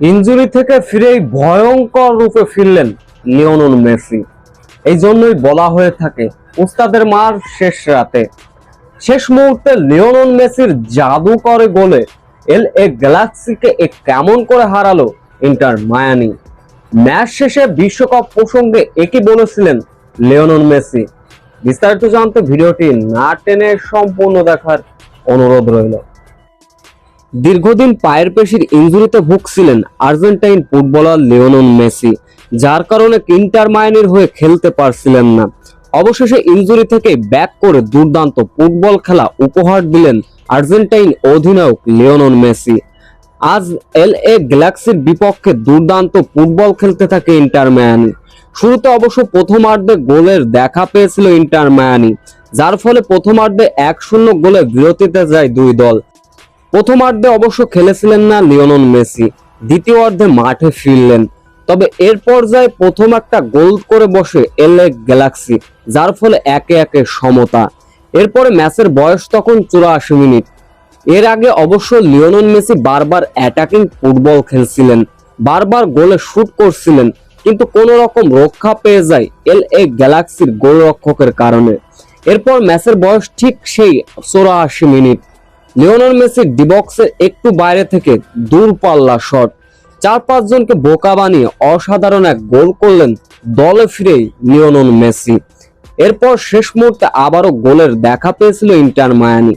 Injury থেকে ফিরেই ভয়ঙ্কর রূপে ফিরলেন লিওনল মেসি। এই জন্যই বলা হয়ে থাকে, উস্তাদের মার শেষ রাতে। শেষ মুহূর্তে লিওনল মেসির জাদুকরে গোলে এল এ গ্যালাক্সিকে এ কেমন করে হারালো ইন্টার মায়ানি ম্যাচ শেষে বিশ্বকাপ প্রসঙ্গে একই বলেছিলেন লিওনল মেসি। বিস্তারিত জানতে ভিডিওটি না টেনে সম্পূর্ণ দেখার অনুরোধ রইল। দীর্ঘদিন পায়ের পেশির ইনজুরিতে ভুগছিলেন আর্জেন্টাইন ফুটবলার লিওনন মেসি, যার কারণে ইন্টার মায়ানির হয়ে খেলতে পারছিলেন না। অবশেষে ইনজুরি থেকে ব্যাক করে দুর্দান্ত ফুটবল খেলা উপহার দিলেন আর্জেন্টাইন অধিনায়ক লিওনন মেসি। আজ এল এ গ্যালাক্সির বিপক্ষে দুর্দান্ত ফুটবল খেলতে থাকে ইন্টার মায়ানি শুরুতে অবশ্য প্রথমার্ধে গোলের দেখা পেয়েছিল ইন্টার মায়ানি যার ফলে প্রথমার্ধে এক শূন্য গোলে বিরতিতে যায় দুই দল। প্রথমার্ধে অবশ্য খেলেছিলেন না লিওনন মেসি দ্বিতীয় অর্ধে মাঠে ফিরলেন। তবে এর পর্যায়ে প্রথম একটা গোল করে বসে এলে গ্যালাক্সি, যার ফলে একে একে সমতা। এরপরে ম্যাচের বয়স তখন চুরাশি মিনিট। এর আগে অবশ্য লিওনন মেসি বারবার অ্যাটাকিং ফুটবল খেলছিলেন, বারবার গোলে শুট করছিলেন, কিন্তু কোনো রকম রক্ষা পেয়ে যায় এল এ গ্যালাক্সির গোলরক্ষকের কারণে। এরপর ম্যাচের বয়স ঠিক সেই চৌরাশি মিনিট। লিওনাল মেসি ডিবক্সের একটু বাইরে থেকে দূরপাল্লা শট। চার পাঁচজনকে বোকা বানিয়ে অসাধারণ এক গোল করলেন দলে ফিরেই লিওনন মেসি। এরপর শেষ মুহূর্তে আবারও গোলের দেখা পেয়েছিল ইন্টার মায়ানি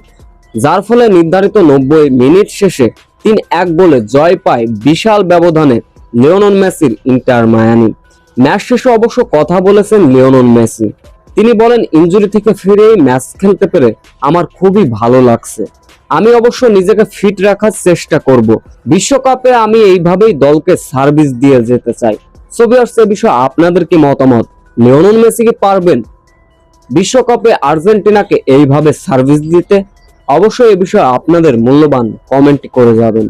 যার ফলে নির্ধারিত নব্বই মিনিট শেষে তিন এক গোলে জয় পায় বিশাল ব্যবধানে লিওনন মেসির ইন্টার মায়ানি ম্যাচ শেষে অবশ্য কথা বলেছেন লিওনন মেসি। তিনি বলেন, ইনজুরি থেকে ফিরেই ম্যাচ খেলতে পেরে আমার খুবই ভালো লাগছে। আমি অবশ্য নিজেকে ফিট রাখার চেষ্টা করব। বিশ্বকাপে আমি এইভাবেই দলকে সার্ভিস দিয়ে যেতে চাই। সোভিয়ার এ বিষয়ে আপনাদের কি মতামত? লিওনন মেসি কি পারবেন? বিশ্বকাপে আর্জেন্টিনাকে এইভাবে সার্ভিস দিতে? অবশ্যই এ বিষয়ে আপনাদের মূল্যবান কমেন্ট করে যাবেন।